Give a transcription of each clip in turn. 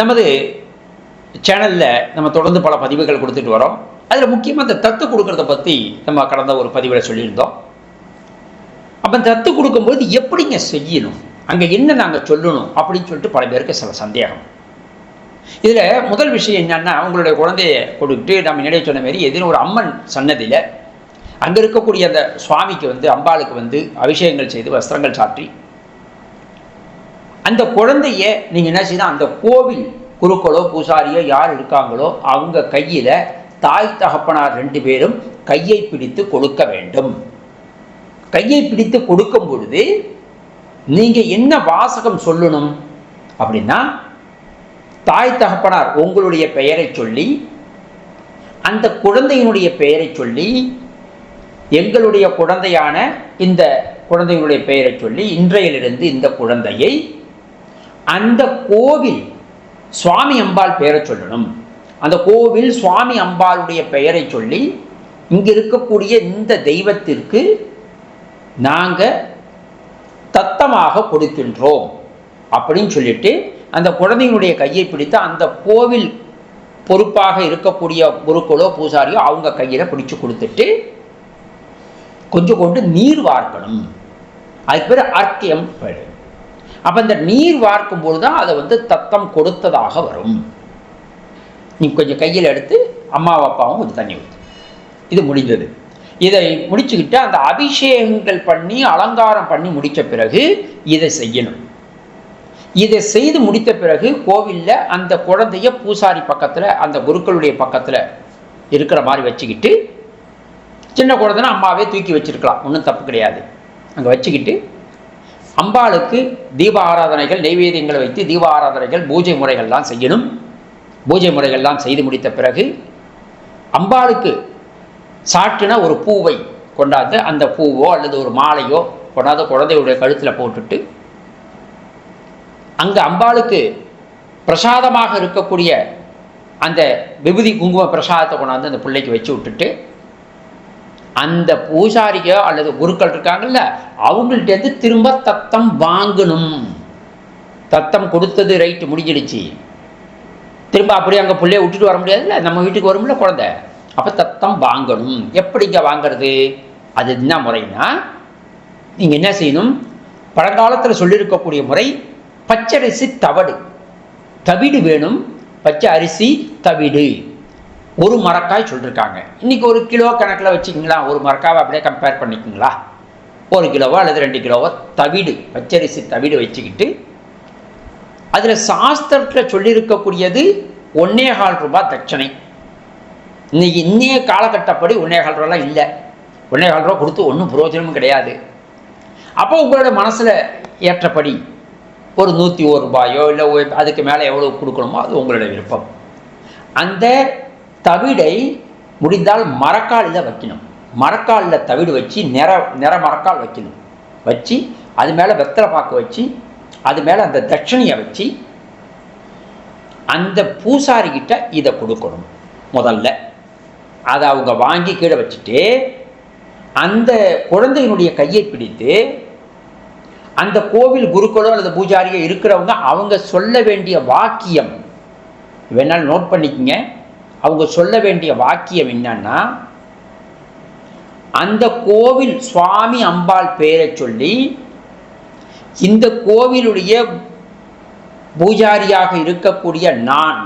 நமது சேனலில் நம்ம தொடர்ந்து பல பதிவுகள் கொடுத்துட்டு வரோம். அதில் முக்கியமாக இந்த தத்து கொடுக்கறத பற்றி நம்ம கடந்த ஒரு பதிவில் சொல்லியிருந்தோம். அப்போ தத்து கொடுக்கும்போது எப்படிங்க செய்யணும்? அங்கே என்ன நாங்கள் சொல்லணும்? அப்படின்னு சொல்லிட்டு பல பேருக்கு சில சந்தேகம். இதில் முதல் விஷயம் என்னன்னா உங்களுடைய குழந்தைய கொடுத்துட்டு நம்ம நினைவு சொன்ன மாதிரி எதிரும் ஒரு அம்மன் சன்னதியில் அங்கே இருக்கக்கூடிய அந்த சுவாமிக்கு வந்து அம்பாளுக்கு வந்து அபிஷேகங்கள் செய்து வஸ்திரங்கள் சாற்றி அந்த குழந்தைய நீங்கள் என்ன செய்யணும்? அந்த கோவில் குருக்களோ பூசாரியோ யார் இருக்காங்களோ அவங்க கையில் தாய் தகப்பனார் ரெண்டு பேரும் கையை பிடித்து கொடுக்க வேண்டும். கையை பிடித்து கொடுக்கும் பொழுது நீங்கள் என்ன வாசகம் சொல்லணும்? அப்படின்னா தாய் தகப்பனார் உங்களுடைய பெயரை சொல்லி அந்த குழந்தையினுடைய பெயரை சொல்லி எங்களுடைய குழந்தையான இந்த குழந்தையினுடைய பெயரை சொல்லி இன்றையிலிருந்து இந்த குழந்தையை அந்த கோவில் சுவாமி அம்பாள் பெயரை சொல்லணும். அந்த கோவில் சுவாமி அம்பாளுடைய பெயரை சொல்லி இங்கே இருக்கக்கூடிய இந்த தெய்வத்திற்கு நாங்கள் தத்தமாக கொடுக்கின்றோம் அப்படின்னு சொல்லிட்டு அந்த குழந்தையினுடைய கையை பிடித்து அந்த கோவில் பொறுப்பாக இருக்கக்கூடிய குருக்களோ பூசாரியோ அவங்க கையில் பிடிச்சு கொடுத்துட்டு கொஞ்சம் கொண்டு நீர் வார்க்கணும். அதுக்கு பேர் அர்க்கியம் பேர் அப்போ இந்த நீர் வார்க்கும் தான் அதை வந்து தத்தம் கொடுத்ததாக வரும். நீ கொஞ்சம் கையில் எடுத்து அம்மாவும் அப்பாவும் கொஞ்சம் தண்ணி ஊற்று இது முடிந்தது இதை முடிச்சுக்கிட்டு அந்த அபிஷேகங்கள் பண்ணி அலங்காரம் பண்ணி முடித்த பிறகு இதை செய்யணும். இதை செய்து முடித்த பிறகு கோவிலில் அந்த குழந்தைய பூசாரி பக்கத்தில் அந்த குருக்களுடைய பக்கத்தில் இருக்கிற மாதிரி வச்சுக்கிட்டு சின்ன குழந்தைனா அம்மாவே தூக்கி வச்சிருக்கலாம். ஒன்றும் தப்பு கிடையாது. அங்கே வச்சுக்கிட்டு அம்பாளுக்கு தீப ஆராதனைகள் நெய்வேதியங்களை வைத்து தீப ஆராதனைகள் பூஜை முறைகள்லாம் செய்யணும். பூஜை முறைகள்லாம் செய்து முடித்த பிறகு அம்பாளுக்கு சாட்டின ஒரு பூவை கொண்டாந்து அந்த பூவோ அல்லது ஒரு மாலையோ கொண்டாந்து குழந்தையுடைய கழுத்தில் போட்டுட்டு அங்கே அம்பாளுக்கு பிரசாதமாக இருக்கக்கூடிய அந்த விபூதி குங்கும பிரசாதத்தை கொண்டாந்து அந்த பிள்ளைக்கு வச்சு விட்டுட்டு அந்த பூசாரியோ அல்லது குருக்கள் இருக்காங்கல்ல அவங்கள்ட்டேருந்து திரும்ப தத்தம் வாங்கணும். தத்தம் கொடுத்தது ரைட்டு முடிஞ்சிடுச்சு. திரும்ப அப்படியே அங்கே பிள்ளைய விட்டுட்டு வர முடியாதுல்ல? நம்ம வீட்டுக்கு வரும்ல குழந்த. அப்போ தத்தம் வாங்கணும். எப்படிங்க வாங்கிறது? அது என்ன முறைனா நீங்கள் என்ன செய்யணும்? பழங்காலத்தில் சொல்லியிருக்கக்கூடிய முறை பச்சரிசி தவடு. தவிடு வேணும். பச்சை அரிசி தவிடு. ஒரு மரக்காய் சொல்லியிருக்காங்க இன்றைக்கி ஒரு கிலோ கணக்கில் வச்சுக்கிங்களா? ஒரு மரக்காவை அப்படியே கம்பேர் பண்ணிக்கிங்களா? ஒரு கிலோவோ அல்லது ரெண்டு கிலோவோ தவிடு பச்சரிசி தவிடு வச்சுக்கிட்டு அதில் சாஸ்திரத்தில் சொல்லியிருக்கக்கூடியது ஒன்னேகால் ரூபாய் தட்சணை. இன்னைக்கு இன்னைய காலகட்டப்படி ஒன்னேகால் ரூபாலாம் இல்லை. ஒன்னேகால் ரூபா கொடுத்து ஒன்றும் பிரயோஜனமும் கிடையாது. அப்போ உங்களோட மனசில் ஏற்றபடி ஒரு நூற்றி ஒரு ரூபாயோ இல்லை அதுக்கு மேலே எவ்வளோ கொடுக்கணுமோ அது உங்களோட விருப்பம். அந்த தவிடை முடிந்தால் மரக்காலில் வைக்கணும். மரக்காலில் தவிடு வச்சு நிற நிற மரக்கால் வைக்கணும். வச்சு அது மேலே வெத்தலை பாக்கு வச்சு அது மேலே அந்த தட்சணையை வச்சு அந்த பூசாரிக்கிட்ட இதை கொடுக்கணும் முதல்ல. அதை அவங்க வாங்கி கீழே வச்சுட்டு அந்த குழந்தையினுடைய கையை பிடித்து அந்த கோவில் குருக்களோ அல்லது பூஜாரியோ இருக்கிறவங்க அவங்க சொல்ல வேண்டிய வாக்கியம். வேணாலும் நோட் பண்ணிக்கங்க. அவங்க சொல்ல வேண்டிய வாக்கியம் என்னன்னா அந்த கோவில் சுவாமி அம்பாள் பேரை சொல்லி இந்த கோவிலுடைய பூஜாரியாக இருக்கக்கூடிய நான்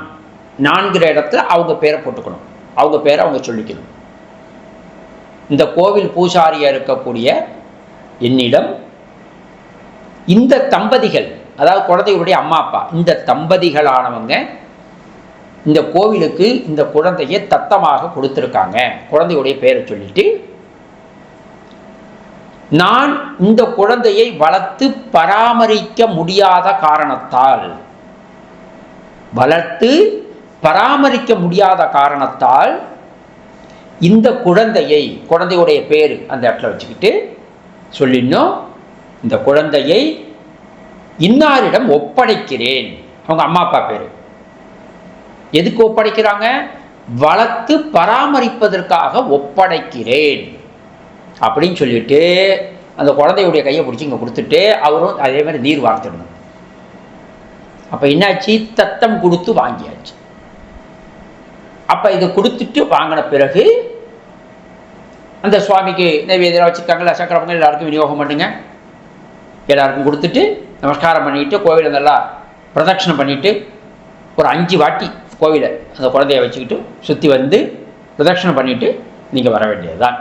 நான்கிற இடத்துல அவங்க பேரை போட்டுக்கணும். அவங்க பேரை அவங்க சொல்லிக்கணும். இந்த கோவில் பூசாரியாக இருக்கக்கூடிய என்னிடம் இந்த தம்பதிகள் அதாவது குழந்தைகளுடைய அம்மா அப்பா இந்த தம்பதிகளானவங்க இந்த கோவிலுக்கு இந்த குழந்தையை தத்தமாக கொடுத்துருக்காங்க. குழந்தையுடைய பேரை சொல்லிட்டு நான் இந்த குழந்தையை வளர்த்து பராமரிக்க முடியாத காரணத்தால் வளர்த்து பராமரிக்க முடியாத காரணத்தால் இந்த குழந்தையை குழந்தையுடைய பேர் அந்த இடத்துல வச்சுக்கிட்டு சொல்லிடணும் இந்த குழந்தையை இன்னாரிடம் ஒப்படைக்கிறேன். அவங்க அம்மா அப்பா பேர். எதுக்கு ஒப்படைக்கிறாங்க? வளர்த்து பராமரிப்பதற்காக ஒப்படைக்கிறேன். அப்படின்னு சொல்லிட்டு அந்த குழந்தையுடைய கையை பிடிச்சி இங்கே கொடுத்துட்டு அவரும் அதே மாதிரி நீர் வார்த்திடணும். அப்போ என்னாச்சு? தத்தம் கொடுத்து வாங்கியாச்சு. அப்போ இதை கொடுத்துட்டு வாங்கின பிறகு அந்த சுவாமிக்கு நைவேத்தியம் வச்சுருக்காங்களா சக்கரவங்க எல்லாருக்கும் விநியோகம் பண்ணுங்க. எல்லாருக்கும் கொடுத்துட்டு நமஸ்காரம் பண்ணிட்டு கோவிலை நல்லா பிரதட்சணம் பண்ணிட்டு ஒரு அஞ்சு வாட்டி கோவிலை அந்த குழந்தைய வச்சுக்கிட்டு சுற்றி வந்து பிரதட்சணம் பண்ணிவிட்டு நீங்கள் வர வேண்டியதுதான்.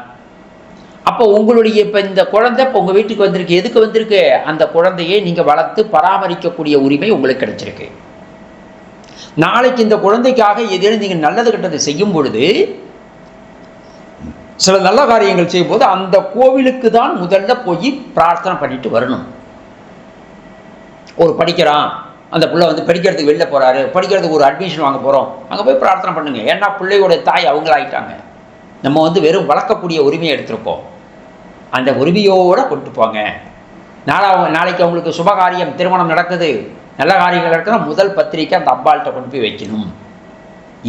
அப்போ உங்களுடைய இப்போ இந்த குழந்தை இப்போ உங்கள் வீட்டுக்கு வந்திருக்கு. எதுக்கு வந்திருக்கு? அந்த குழந்தையை நீங்கள் வளர்த்து பராமரிக்கக்கூடிய உரிமை உங்களுக்கு கிடைச்சிருக்கு. நாளைக்கு இந்த குழந்தைக்காக ஏதேனும் நீங்கள் நல்லது கெட்டது செய்யும் பொழுது சில நல்ல காரியங்கள் செய்யும்போது அந்த கோவிலுக்கு தான் முதல்ல போய் பிரார்த்தனை பண்ணிட்டு வரணும். ஒரு படிக்கிறான். அந்த பிள்ளை வந்து படிக்கிறதுக்கு வெளில போகிறாரு படிக்கிறதுக்கு ஒரு அட்மிஷன் வாங்க போகிறோம் அங்கே போய் பிரார்த்தனை பண்ணுங்கள் ஏன்னா பிள்ளையோட தாய் அவங்களாயிட்டாங்க. நம்ம வந்து வெறும் வளர்க்கக்கூடிய உரிமையை எடுத்திருக்கோம். அந்த உரிமையோடு கொண்டு போங்க. நாளாக அவங்க நாளைக்கு அவங்களுக்கு சுபகாரியம் திருமணம் நடக்குது. நல்ல காரியங்கள் நடக்குதுன்னா முதல் பத்திரிக்கை அந்த அப்பால்கிட்ட கொண்டு போய் வைக்கணும்.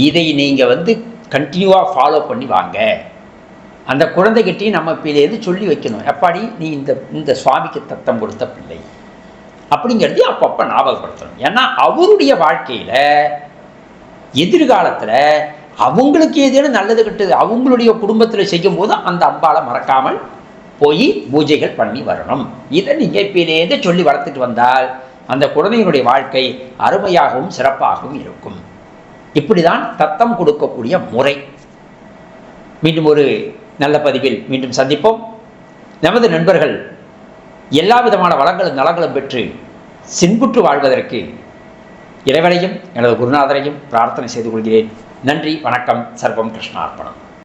இதை நீங்கள் வந்து கண்டினியூவாக ஃபாலோ பண்ணி வாங்க. அந்த குழந்தைகிட்டையும் நம்ம பிள்ளையிலேருந்து சொல்லி வைக்கணும்? எப்பாடி நீ இந்த இந்த சுவாமிக்கு தத்தம் கொடுத்த பிள்ளை. அப்படிங்கிறது அப்பப்போ ஞாபகப்படுத்தணும். ஏன்னா அவருடைய வாழ்க்கையில் எதிர்காலத்தில் அவங்களுக்கு ஏதேனும் நல்லது கெட்டது அவங்களுடைய குடும்பத்தில் செய்யும்போது அந்த அம்பாளை மறக்காமல் போய் பூஜைகள் பண்ணி வரணும். இதை நீங்கள் இப்பயிலேருந்து சொல்லி வளர்த்துட்டு வந்தால் அந்த குழந்தையினுடைய வாழ்க்கை அருமையாகவும் சிறப்பாகவும் இருக்கும். இப்படி தான் தத்தம் கொடுக்கக்கூடிய முறை. மீண்டும் ஒரு நல்ல பதிவில் மீண்டும் சந்திப்போம். நமது நண்பர்கள் எல்லா விதமான வளங்களும் நலங்களும் பெற்று சின்புற்று வாழ்வதற்கு இறைவனையும் எனது குருநாதரையும் பிரார்த்தனை செய்து கொள்கிறேன். நன்றி வணக்கம் சர்வம் கிருஷ்ணார்ப்பணம்